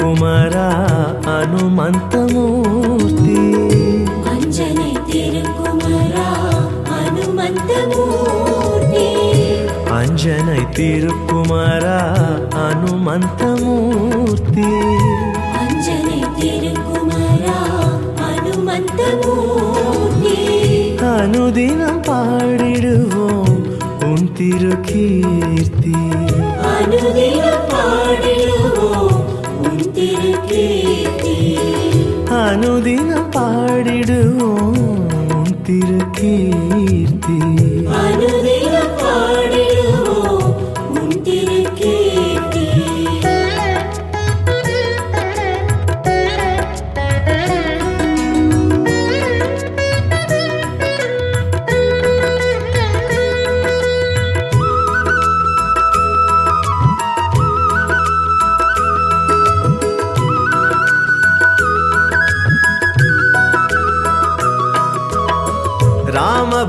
குமரா அனுமந்தமூர்த்தி. அஞ்சனை திருக்குமரா அனுமந்தமூர்த்தி. அஞ்சனை திருக்குமரா அனுமந்தமூர்த்தி. அஞ்சனை திருக்குமரா அனுமந்தமூர்த்தி. அனுதினம் பாடிடுவோம் உன் திருக்கீர்த்தி. அனுதினம் பாடிடுவோம் ഓം തിരുക്കീർത്തി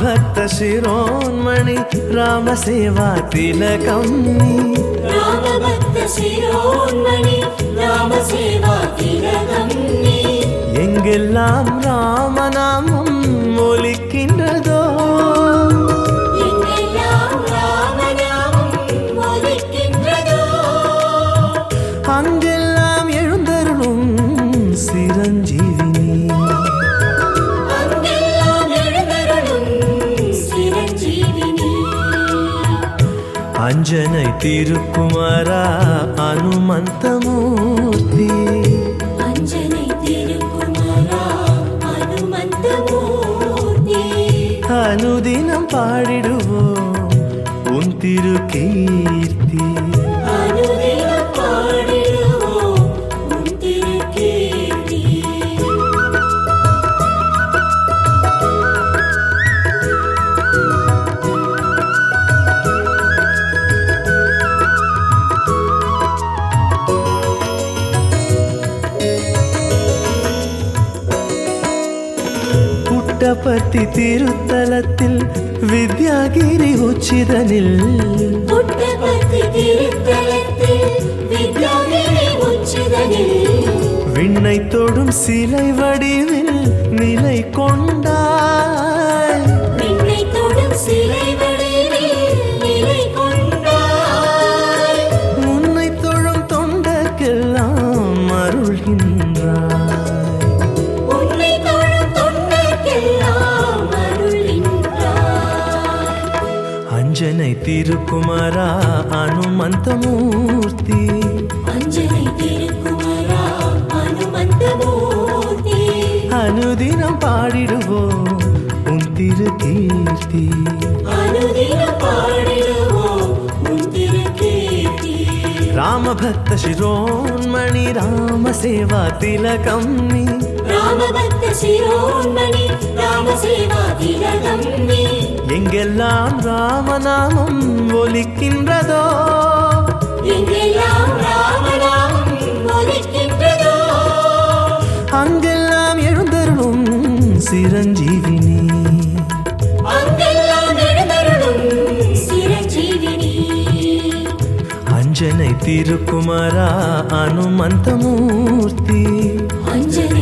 பக்த சிரோன்மணி ராம சேவா திலகம் நீ ராம பக்த சிரோன்மணி எங்கெல்லாம் ராமநாமம் ஒலிக்கின்றது அஞ்சனை திருக்குமரா அனுமந்தமூர்த்தி அனுதினம் பாடிடுவோம் உன் திருக்கீர்த்தி പുട്ടപത്തി തിരുത്തലത്തിൽ വിദ്യാഗിരി ഉച്ചിതനിൽ புட்டபர்த்தி திருத்தலத்தில் வித்யாகிரி உச்சிதனில் விண்ணை தொடும் சிலை வடிவில் நிலை கொண்டாய் திருக்குமரா திருக்குமரா அனுமந்தமூர்த்தி. அனுதினம் பாடிடுவோம் உன் திருக்கீர்த்தி அனுதினம் பாடிடுவோம் உன் திருக்கீர்த்தி ராமபக்த சிரோன்மணி ராமசேவா திலகம் நீ ராமபக்த சிரோன்மணி ராமசேவா திலகம் நீ எங்கெல்லாம் ராமநாமம் ஒலிக்கின்றதோ. எங்கெல்லாம் ராமநாமம் ஒலிக்கின்றதோ அங்கெல்லாம் எழுந்தருளும் சிரஞ்சீவினி. அஞ்சனை திருக்குமரா அனுமந்தமூர்த்தி. அஞ்சனை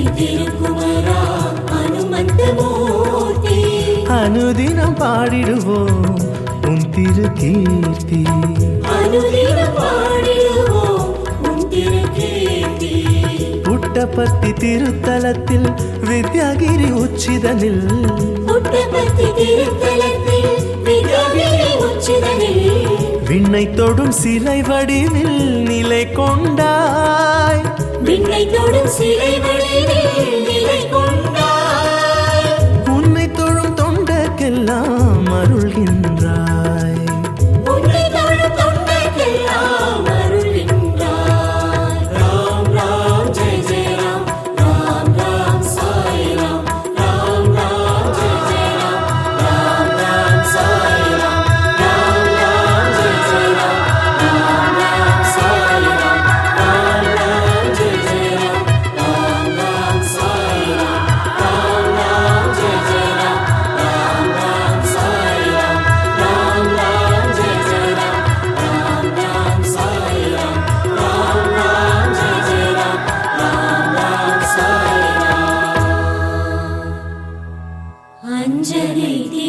அனுதினம் பாடிடுவோம் உன் உன் திருக்கீர்த்தி. புட்டபர்த்தி திருத்தலத்தில் வித்யாகிரி உச்சிதனில். புட்டபர்த்தி திருத்தலத்தில் வித்யாகிரி உச்சிதனில். விண்ணை தொடும் சிலை வடிவில் நிலை கொண்டாய். விண்ணை தொடும் சிலை வடிவில் நிலை கொண்டாய். உன்னை தொழும் தொண்டர்க்கெல்லாம் அருள்கின்றாய் 能见你地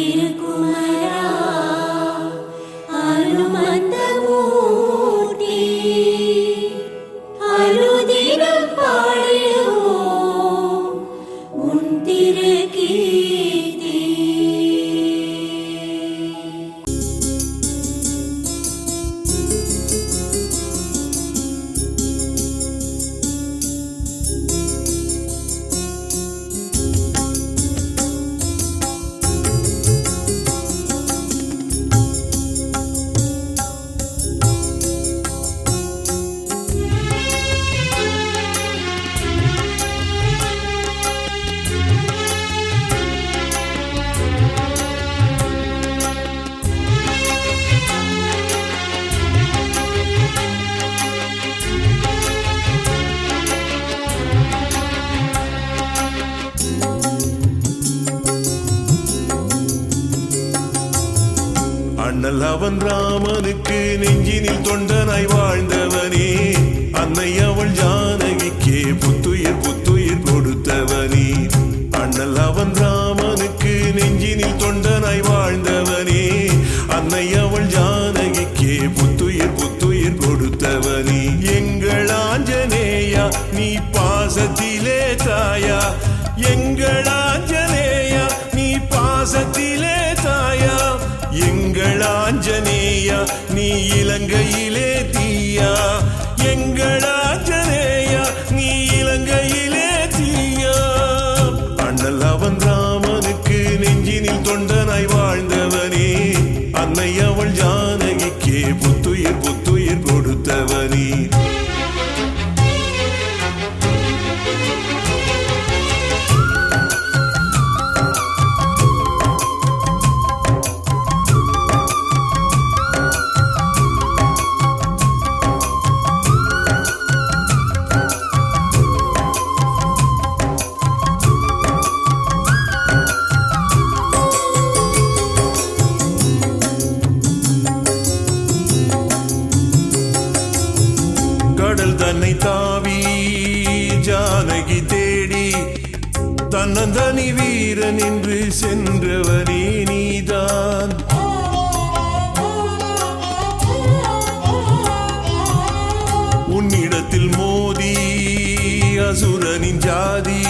அசுரனின் ஜாதி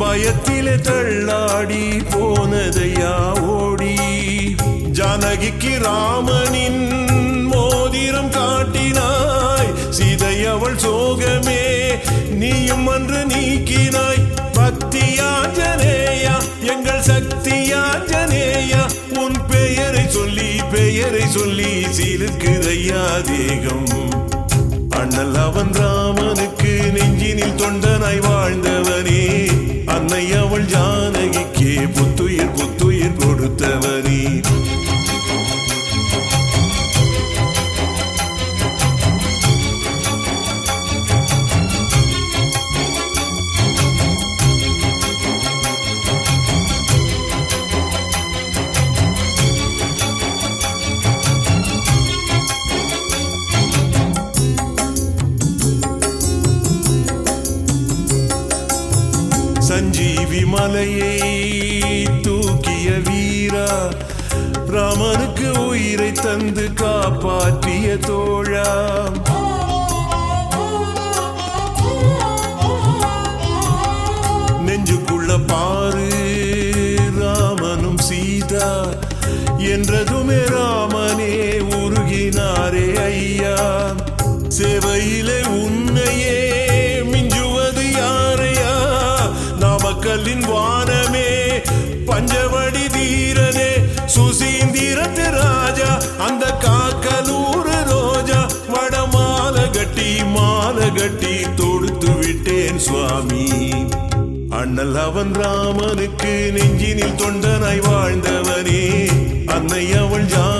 பயத்திலே தள்ளாடி போனதையா ஓடி? ஜானகிக்கு ராமனின் மோதிரம் காட்டினாய் சீதை அவள் சோகமே நீயும் அன்று நீக்கினாய். பக்தியா ஜனேயா எங்கள் சக்தியா ஜனேயா உன் பெயரை சொல்லி பெயரை சொல்லி சீலுக்குதையா தேகம். அண்ணல் அவன் ராமனுக்கு நெஞ்சினில் தொண்டனாய் வாழ்ந்தவனே. அன்னை அவள் ஜானகிக்கே புத்துயிர் புத்துயிர் கொடுத்தவனே. சீதா என்றதுமே ராமனே உருகினாரே ஐயா. சேவையிலே உன்னையே மிஞ்சுவது யாரையா? நாமக்கல்லின் வானமே பஞ்சவடி தீரனே சுசீந்திரத்து ராஜா அந்த காக்கலூரு ரோஜா வடமால கட்டி மால கட்டி தொடுத்து விட்டேன் சுவாமி. அண்ணல் அவன் ராமனுக்கு நெஞ்சினில் தொண்டனாய் வாழ்ந்தவனே. அன்னை அவள் ஜா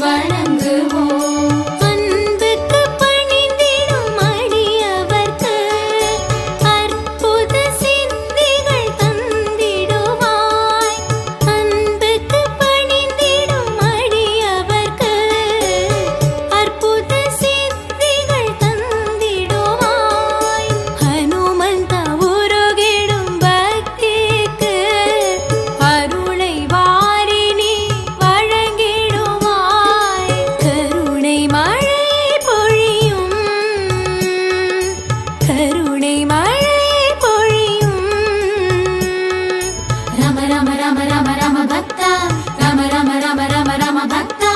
जीवन ராம ராம ராம ராம ராம பக்தா ராம ராம ராம ராம ராம பக்தா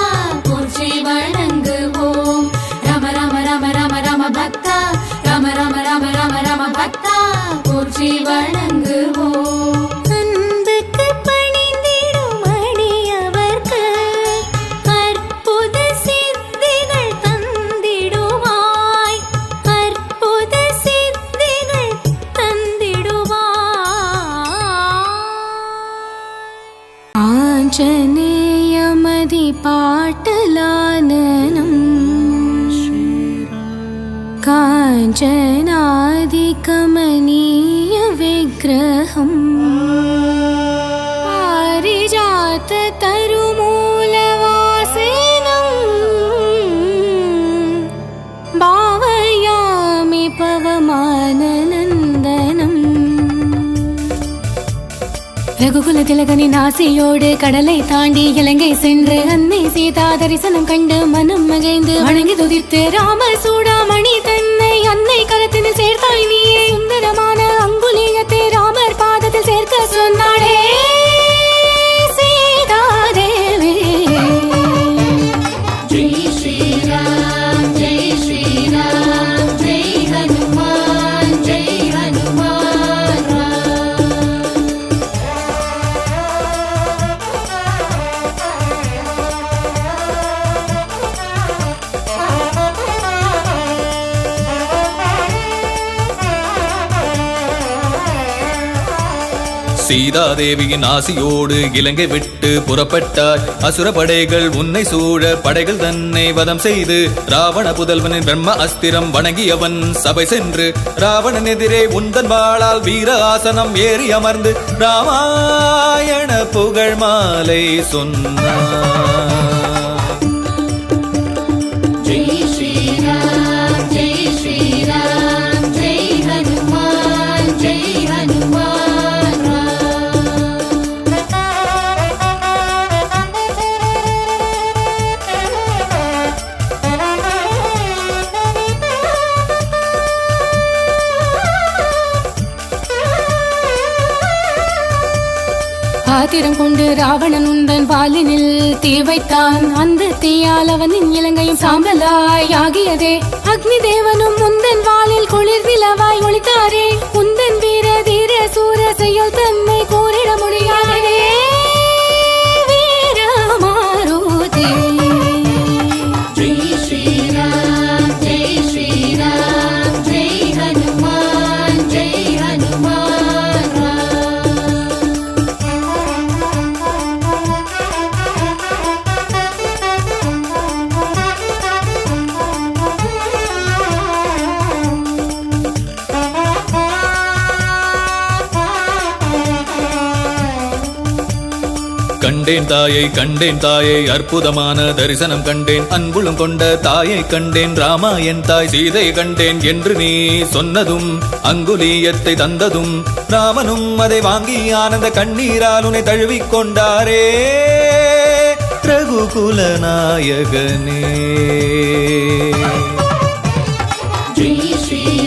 போற்றி வணங்குவோம் ராம ராம ராம ராம ராம பக்தா ராம ராம ராம ராம ராம பக்தா போற்றி வணங்குவோம் आदिकमनीय विग्रहम्। पारिजाततरुमूलवासिनम्। भावयामि पवमाननन्दनम्। ரகுகுல திலகனி நாசியோடு கடலை தாண்டி இலங்கை சென்று அன்னை சீதா தரிசனம் கண்டு மனம் மகிழ்ந்து வணங்கி துதித்து ராம சூடாமணி தன்னை அன்னை சேர்த்தாய் அங்குலியத்தை ராமர் பாதத்தில் சேர்க்க சொன்னாடே. ஸ்ரீ சீதாதேவியின் ஆசியோடு இலங்கை விட்டு புறப்பட்டார் அசுர படைகள் உன்னை சூழ படைகள் தன்னை வதம் செய்து ராவண புதல்வனின் பிரம்ம அஸ்திரம் வணங்கியவன் சபை சென்று ராவணன் எதிரே உந்தன் வாழால் வீர ஆசனம் ஏறி அமர்ந்து ராமாயண புகழ் மாலை சொன்னார் ஆத்திரம் கொண்டு ராவணன் உந்தன் பாலினில் தீ வைத்தான். அந்த தீயால் அவனின் இலங்கையும் சாம்பலாய் ஆகியதே. அக்னி தேவனும் முந்தன் வாளில் குளிர் நிலவாய் ஒளித்தாரே. கண்டேன் தாயை கண்டேன் தாயை அற்புதமான தரிசனம் கண்டேன். அன்புளம் கொண்ட தாயை கண்டேன். ராமா என் தாய் சீதை கண்டேன் என்று நீ சொன்னதும் அங்குலீயத்தை தந்ததும் ராமனும் அதை வாங்கி ஆனந்த கண்ணீரால் உன்னை தழுவிக் கொண்டாரே. ரகுகுல நாயகனே. ஜெய்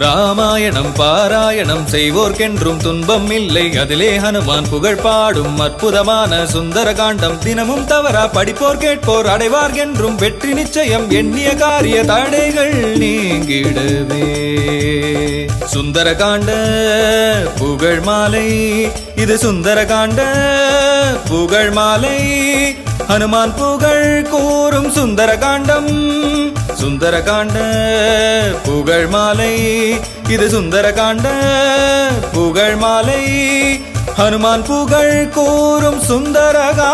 ராமாயணம் பாராயணம் செய்வோர்க்கென்றும் துன்பம் இல்லை. அதிலே ஹனுமான் புகழ் பாடும் அற்புதமான சுந்தர காண்டம் தினமும் தவறா படிப்போர் கேட்போர் அடைவார்கென்றும் வெற்றி நிச்சயம். எண்ணிய காரிய தடைகள் நீங்கிடவே. சுந்தர காண்ட புகழ் மாலை இது சுந்தர காண்ட புகழ் மாலை. ஹனுமான் புகழ் கூறும் சுந்தர காண்டம் சுந்தர காண்ட புகழ் மாலை. இது சுந்தர காண்ட புகழ் மாலை. ஹனுமான் புகழ் கூறும் சுந்தரகா.